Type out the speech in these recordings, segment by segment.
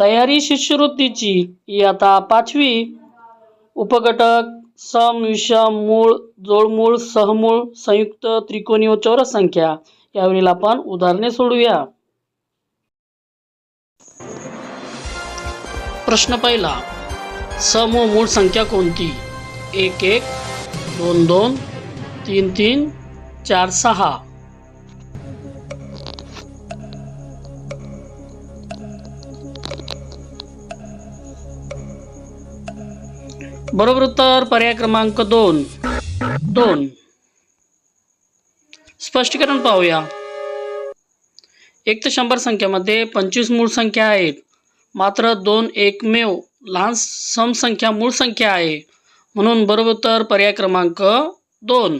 तयारी शिष्यवृत्तीची इयत्ता पाचवी उपघटक सम विषम मूळ जोडमूळ सहमूळ संयुक्त त्रिकोणी व चौरस संख्या. यावरील आपण उदाहरणे सोडवूया प्रश्न पहिला. सम व मूळ संख्या कोणती? एक एक दोन दोन तीन तीन चार सहा. बरोबर उत्तर पर्याय क्रमांक दोन. दोन. स्पष्टीकरण पाहूया. एक ते शंभर संख्यामध्ये पंचवीस मूळ संख्या आहेत. मात्र दोन एकमेव लहान समसंख्या मूळ संख्या आहे. म्हणून बरोबर उत्तर पर्याय क्रमांक दोन.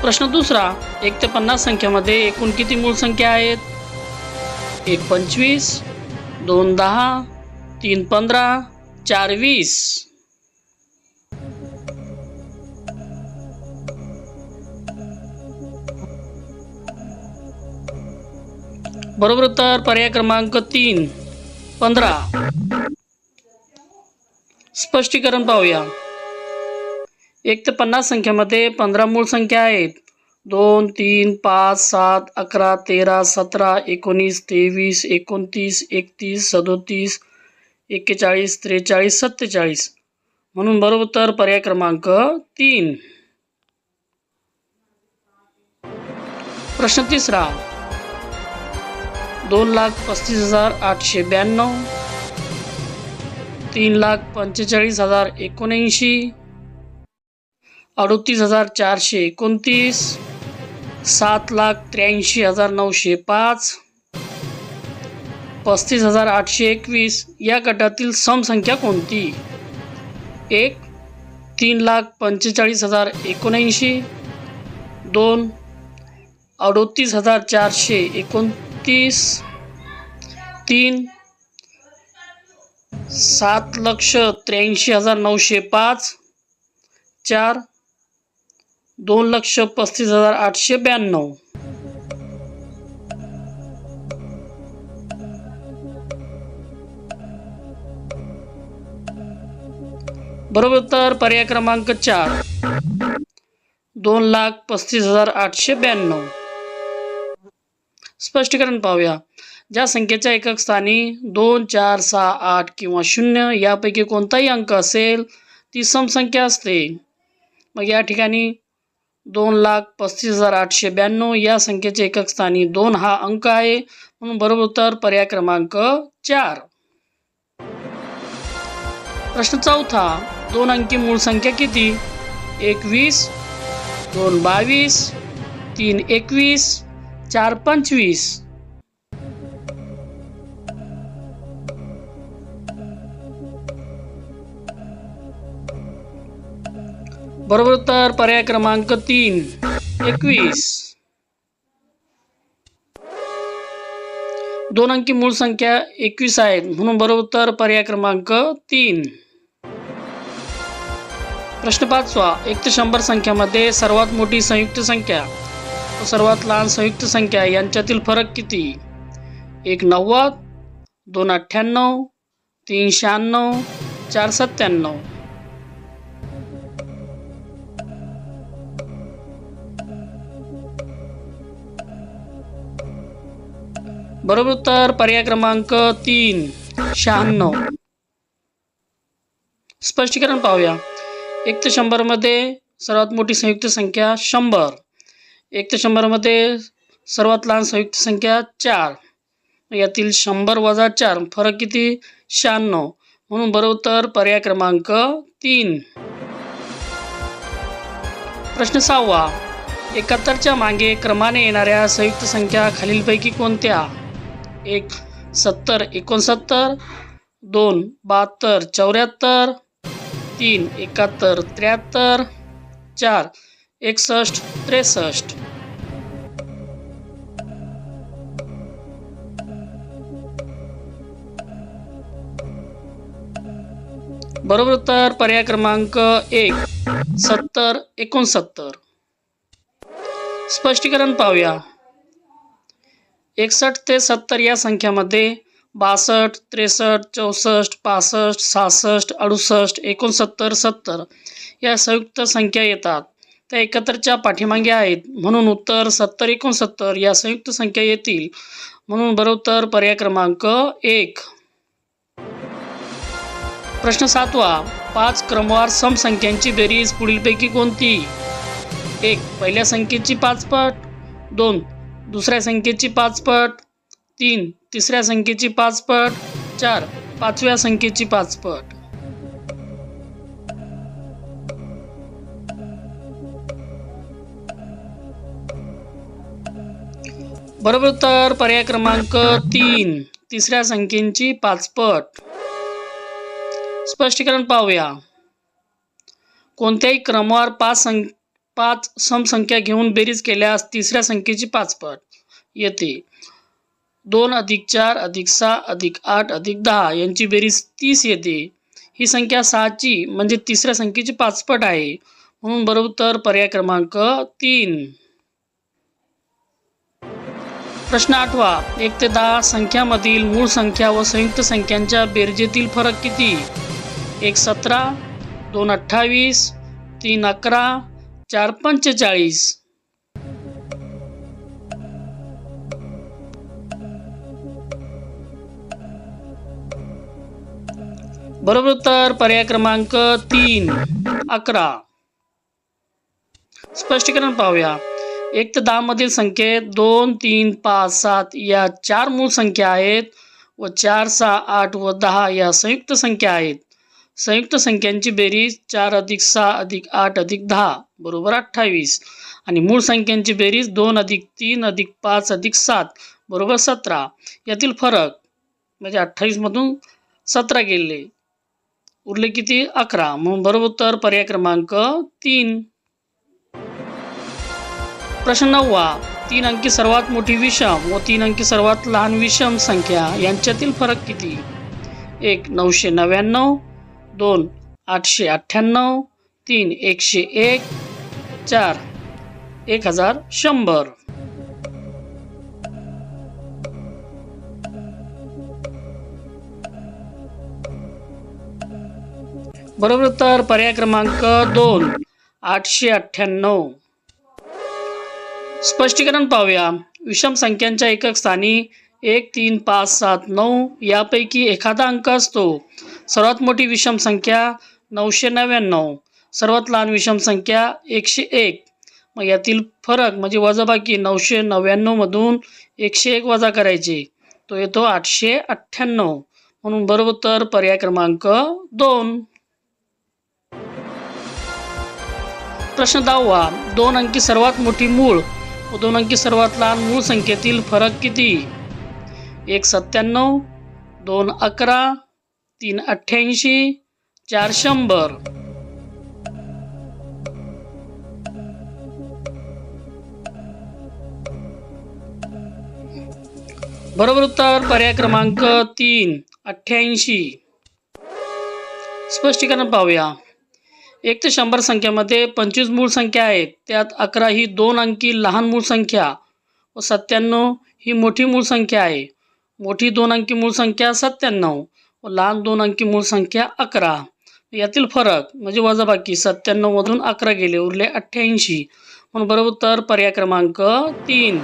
प्रश्न दुसरा. एक ते पन्नास संख्यामध्ये एकूण किती मूळ संख्या आहेत? एक पंचवीस दोन दहा तीन पंधरा चार वीस. बरोबर उत्तर पर्याय क्रमांक तीन. पंधरा. स्पष्टीकरण पाहूया. एक ते पन्नास संख्येमध्ये पंधरा मूळ संख्या आहेत. दोन तीन पाच सात अकरा तेरा सतरा एकोणीस तेवीस एकोणतीस एकतीस सदोतीस एक्केचाळीस त्रेचाळीस सत्तेचाळीस. म्हणून बरोबर तर पर्याय क्रमांक तीन. प्रश्न तिसरा. दोन लाख पस्तीस हजार आठशे ब्याण्णव. तीन लाख पंचेचाळीस हजार एकोणऐंशी. अडतीस हजार चारशे एकोणतीस. सात लाख त्र्याऐंशी हजार नऊशे पाच. पस्तीस हजार आठशे एकवीस या गटातील समसंख्या कोणती? एक तीन लाख पंचेचाळीस हजार एकोणऐंशी. दोन अडोतीस हजार चारशे एकोणतीस. तीन सात लक्ष त्र्याऐंशी हजार नऊशे पाच. चार दोन लक्ष पस्तीस हजार आठशे ब्याण्णव. बरोबर उत्तर पर्याय क्रमांक चार. दोन लाख पस्तीस हजार आठशे ब्याण्णव. स्पष्टीकरण पाहूया. ज्या संख्येच्या एकक स्थानी दोन चार सहा आठ किंवा शून्य यापैकी कोणताही अंक असेल ती समसंख्या असते. मग या ठिकाणी दोन लाख पस्तीस हजार आठशे ब्याण्णव या संख्येच्या एकक स्थानी दोन हा अंक आहे. म्हणून बरोबर उत्तर पर्याय क्रमांक चार. प्रश्न चौथा. दोन अंकी मूळ संख्या किती? एकवीस दोन बावीस तीन एकवीस चार पंचवीस. बरोबर उत्तर पर्याय क्रमांक तीन एकवीस. दोन अंकी मूळ संख्या एकवीस आहेत म्हणून बरोबर उत्तर पर्याय क्रमांक तीन. प्रश्न पाचवा एक ते शंभर संख्यामध्ये सर्वात मोठी संयुक्त संख्या व सर्वात लहान संयुक्त संख्या यांच्यातील फरक किती? एक नव्वद दोन अठ्ठ्याण्णव तीन शहाण्णव चार सत्त्याण्णव. बरोबर उत्तर पर्याय क्रमांक तीन शहाण्णव. स्पष्टीकरण पाहूया. एक ते शंभरमध्ये सर्वात मोठी संयुक्त संख्या शंभर. एक ते शंभरमध्ये सर्वात लहान संयुक्त संख्या चार. यातील शंभर वजा चार फरक किती? शहाण्णव. म्हणून बरोबर पर्याय क्रमांक तीन. प्रश्न सहावा. एकाहत्तरच्या मागे क्रमाने येणाऱ्या संयुक्त संख्या खालीलपैकी कोणत्या? एक सत्तर एकोणसत्तर दोन बहात्तर चौऱ्याहत्तर तीन एकाहत्तर त्र्याहत्तर चार एकसष्ट त्रेसष्ट. बरोबर उत्तर पर्याय क्रमांक एक सत्तर एकोणसत्तर. स्पष्टीकरण पाहूया. एकसष्ट ते सत्तर या संख्यामध्ये बासष्ट त्रेसष्ट चौसष्ट पासष्ट सहासष्ट अडुसष्ट एकोणसत्तर सत्तर या संयुक्त संख्या येतात. त्या एकत्रच्या पाठीमागे आहेत. म्हणून उत्तर सत्तर एकोणसत्तर या संयुक्त संख्या येतील. म्हणून बरोबर पर्याय क्रमांक एक. प्रश्न सातवा. पाच क्रमवार समसंख्यांची बेरीज पुढीलपैकी कोणती? एक पहिल्या संख्येची पाचपट दोन दुसऱ्या संख्येची पाचपट तीन. तिसऱ्या संख्येची पाचपट. चार. पाचव्या संख्येची पाचपट. बरोबर तर पर्याय क्रमांक तीन. तिसऱ्या संख्येची पाचपट. स्पष्टीकरण पाहूया. कोणत्याही क्रमवार पाच सं पाच समसंख्या घेऊन बेरीज केल्यास तिसऱ्या संख्येची पाचपट. येते. दोन अधिक चार अधिक सहा अधिक आठ अधिक दहा यांची बेरीज तीस येते. ही संख्या सहाची म्हणजे तिसऱ्या संख्येची पाचपट आहे. म्हणून बरोबर पर्याय क्रमांक तीन. प्रश्न आठवा एक ते दहा संख्यामधील मूळ संख्या व संयुक्त संख्यांच्या बेरजेतील फरक किती? एक सतरा दोन अठ्ठावीस तीन अकरा चार पंचेचाळीस. बरोबर उत्तर पर्याय क्रमांक तीन अकरा. स्पष्टीकरण पाहूया. एक ते दहा मधील संख्येत दोन तीन पाच सात या चार मूळ संख्या आहेत व चार सहा आठ व दहा या संयुक्त संख्या आहेत. संयुक्त संख्यांची बेरीज चार अधिक सहा अधिक आठ अधिक दहा बरोबर अठ्ठावीस. आणि मूळ संख्यांची बेरीज दोन अधिक तीन अधिक पाच अधिक सात बरोबर सतरा. यातील फरक म्हणजे अठ्ठावीसमधून सतरा गेले. उरले किती? अकरा. म्हणून बरोबर उत्तर पर्याय क्रमांक तीन. प्रश्न नववा. तीन अंकी सर्वात मोठी विषम व तीन अंकी सर्वात लहान विषम संख्या यांच्यातील फरक किती? एक नऊशे नव्याण्णव दोन आठशे अठ्ठ्याण्णव तीन एकशे एक चार एक हजार शंभर. बरोबर उत्तर पर्याय क्रमांक दोन आठशे अठ्ठ्याण्णव. स्पष्टीकरण पाहूया. विषम संख्यांच्या एकक स्थानी एक तीन पाच सात नऊ यापैकी एखादा अंक असतो. सर्वात मोठी विषम संख्या नऊशे नव्याण्णव. सर्वात लहान विषम संख्या एकशे एक. मग यातील फरक म्हणजे वजाबाकी नऊशे नव्याण्णवमधून एकशे एक वजा करायचे. तो येतो आठशे अठ्ठ्याण्णव. म्हणून बरोबर तर पर्याय क्रमांक दोन. प्रश्न दहावा दोन अंकी सर्वात मोठी मूळ व दोन अंकी सर्वात लहान मूळ संख्येतील फरक किती? एक सत्त्याण्णव दोन अकरा तीन अठ्ठ्याऐंशी चार शंभर. बरोबर उत्तर पर्याय क्रमांक तीन अठ्ठ्याऐंशी. स्पष्टीकरण पाहूया. एक ते शंभर संख्येमध्ये पंचवीस मूळ संख्या आहेत. त्यात अकरा ही दोन अंकी लहान मूळ संख्या व सत्त्याण्णव ही मोठी मूळ संख्या आहे. मोठी दोन अंकी मूळ संख्या सत्त्याण्णव व लहान दोन अंकी मूळ संख्या अकरा. यातील फरक म्हणजे वजाबाकी सत्त्याण्णवमधून अकरा गेले उरले अठ्ठ्याऐंशी. म्हणून बरोबर तर पर्याय क्रमांक तीन.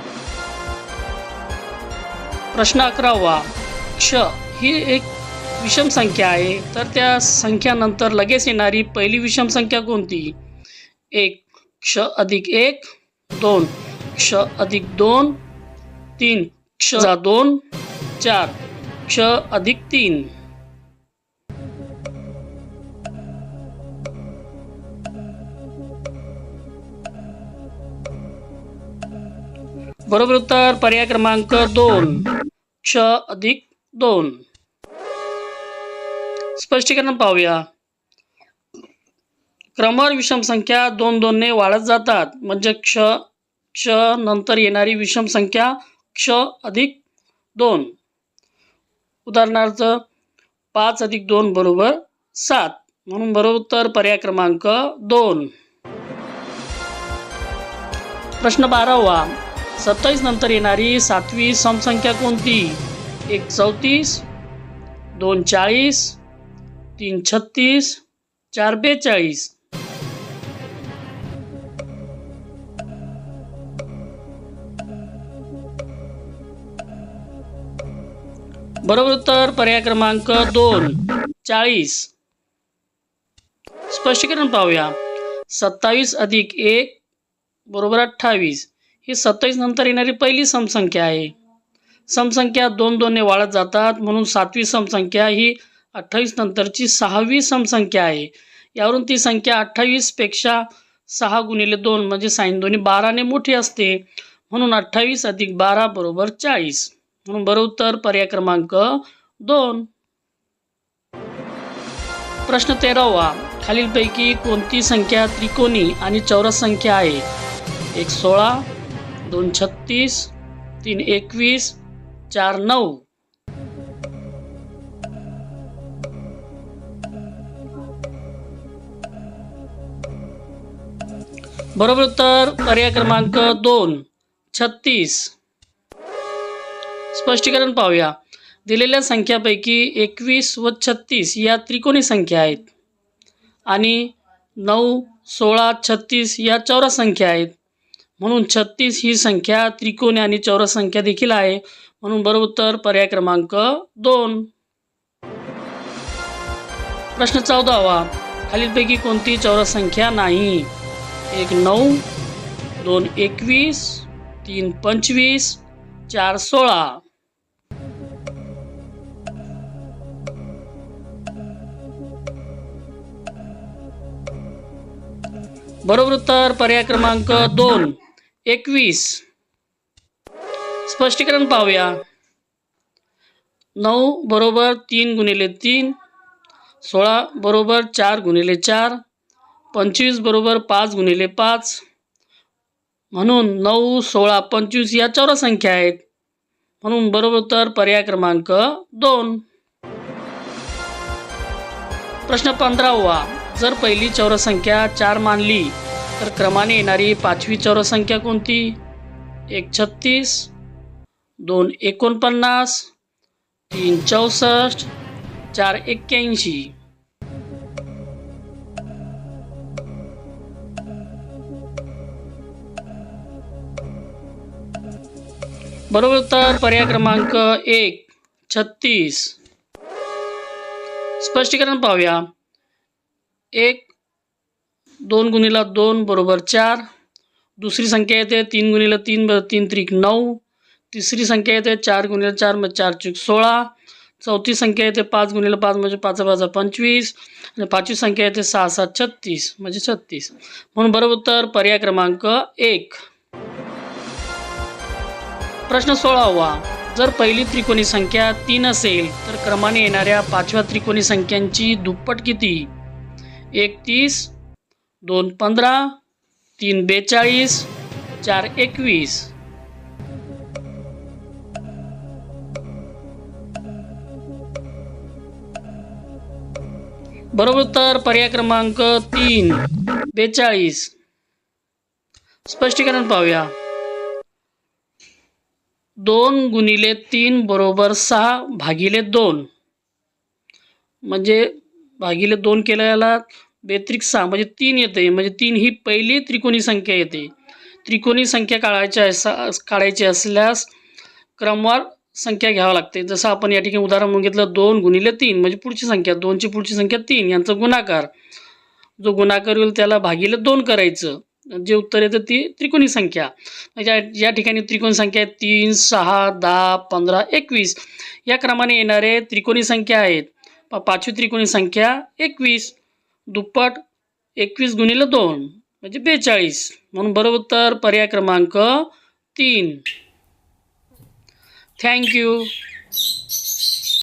प्रश्न अकरावा. क्ष ही एक विषम संख्या आहे. तर त्या संख्यानंतर लगेच येणारी पहिली विषम संख्या कोणती? एक क्ष अधिक एक दोन. क्ष अधिक दोन तीन. क्ष दोन चार. क्ष अधिक तीन. बरोबर उत्तर पर्याय क्रमांक दोन. क्ष अधिक दोन. स्पष्टीकरण पाहूया. क्रमवार विषम संख्या दोन दोनने वाढत जातात. म्हणजे क्ष क्ष नंतर येणारी विषम संख्या क्ष अधिक दोन. उदाहरणार्थ पाच अधिक दोन बरोबर सात. म्हणून बरोबर तर पर्याय क्रमांक दोन. प्रश्न बारावा. सत्तावीस नंतर येणारी सातवी समसंख्या कोणती? एक चौतीस दोन चाळीस तीन छत्तीस चार बेचाळीस. बरोबर उत्तर पर्याय क्रमांक दोन चाळीस. स्पष्टीकरण पाहूया. सत्तावीस अधिक एक बरोबर अठ्ठावीस. ही सत्तावीस नंतर येणारी पहिली समसंख्या आहे. समसंख्या दोन दोनने वाढत जातात म्हणून सातवी समसंख्या ही अठ्ठावीस नंतरची सहावी समसंख्या आहे. यावरून ती संख्या अठ्ठावीसपेक्षा सहा गुणिले दोन म्हणजे साईन दोन्ही बाराने मोठी असते. म्हणून अठ्ठावीस अधिक बारा बरोबर चाळीस. म्हणून बरोबर उत्तर पर्याय क्रमांक दोन. प्रश्न तेरावा. खालीलपैकी कोणती संख्या त्रिकोणी आणि चौरस संख्या आहे? एक सोळा दोन छत्तीस तीन एकवीस चार नऊ. बरोबर उत्तर पर्याय क्रमांक दोन छत्तीस. स्पष्टीकरण पाहूया. दिलेल्या संख्यापैकी एकवीस व छत्तीस या त्रिकोणी संख्या आहेत. आणि नऊ सोळा छत्तीस या चौरस संख्या आहेत. म्हणून छत्तीस ही संख्या त्रिकोणी आणि चौरस संख्या देखील आहे. म्हणून बरोबर उत्तर पर्याय क्रमांक दोन. प्रश्न चौदावा. खालीलपैकी कोणती चौरस संख्या नाही? एक नऊ दोन एकवीस तीन पंचवीस चार सोळा. बरोबर उत्तर पर्याय क्रमांक दोन एकवीस. स्पष्टीकरण पाहूया. नऊ बरोबर तीन गुणिले तीन सोळा बरोबर चार गुणिले चार पंचवीस बरोबर पाच गुणिले पाच. म्हणून नऊ सोळा पंचवीस या चौर संख्या आहेत. म्हणून बरोबर उत्तर पर्याय क्रमांक दोन. प्रश्न पंधरावा. जर पहिली चौरस संख्या चार मानली तर क्रमाने येणारी पाचवी चौरस संख्या कोणती? एक छत्तीस दोन एकोणपन्नास तीन चौसष्ट चार एक्क्याऐंशी. बरोबर उत्तर पर्याय क्रमांक एक छत्तीस. स्पष्टीकरण पाहूया. एक दोन गुणिला दोन बरोबर चार. दुसरी संख्या येते तीन गुणिला तीन बरोबर तीन त्रिक नऊ. तिसरी संख्या येते चार गुणिला चार म्हणजे चार चूक सोळा. चौथी संख्या येते पाच गुणिला पाच म्हणजे पाच पाच पंचवीस. आणि पाचवी संख्या येते सहा सात छत्तीस म्हणजे छत्तीस. म्हणून बरोबर उत्तर पर्याय क्रमांक एक. प्रश्न सोळावा जर पहिली त्रिकोणी संख्या तीन असेल तर क्रमाने येणाऱ्या पाचव्या त्रिकोणी संख्यांची दुप्पट किती? एकतीस दोन पंधरा तीन बेचाळीस चार एकवीस. बरोबर तर पर्याय क्रमांक तीन बेचाळीस. स्पष्टीकरण पाहूया. दोन गुणिले तीन बरोबर सहा भागिले दोन. म्हणजे भागिले दोन केल्याला बेत्रिक सहा म्हणजे तीन येते. म्हणजे तीन ही पहिली त्रिकोणी संख्या येते. त्रिकोणी संख्या काढायची अस काढायची असल्यास क्रमवार संख्या घ्यावं लागते. जसं आपण या ठिकाणी उदाहरण म्हणून घेतलं दोन गुणिले तीन म्हणजे पुढची संख्या दोनची पुढची संख्या तीन यांचा गुणाकार. जो गुणाकार होईल त्याला भागिले दोन करायचं. जे उत्तर येतं ती त्रिकोणी संख्या. या या ठिकाणी त्रिकोणी संख्या आहेत तीन सहा दहा पंधरा एकवीस. या क्रमाने येणारे त्रिकोणी संख्या आहेत. पाचवी त्रिकोणी संख्या एकवीस. दुप्पट एकवीस गुणिले दोन म्हणजे बेचाळीस. म्हणून बरोबर तर पर्याय क्रमांक तीन. थँक्यू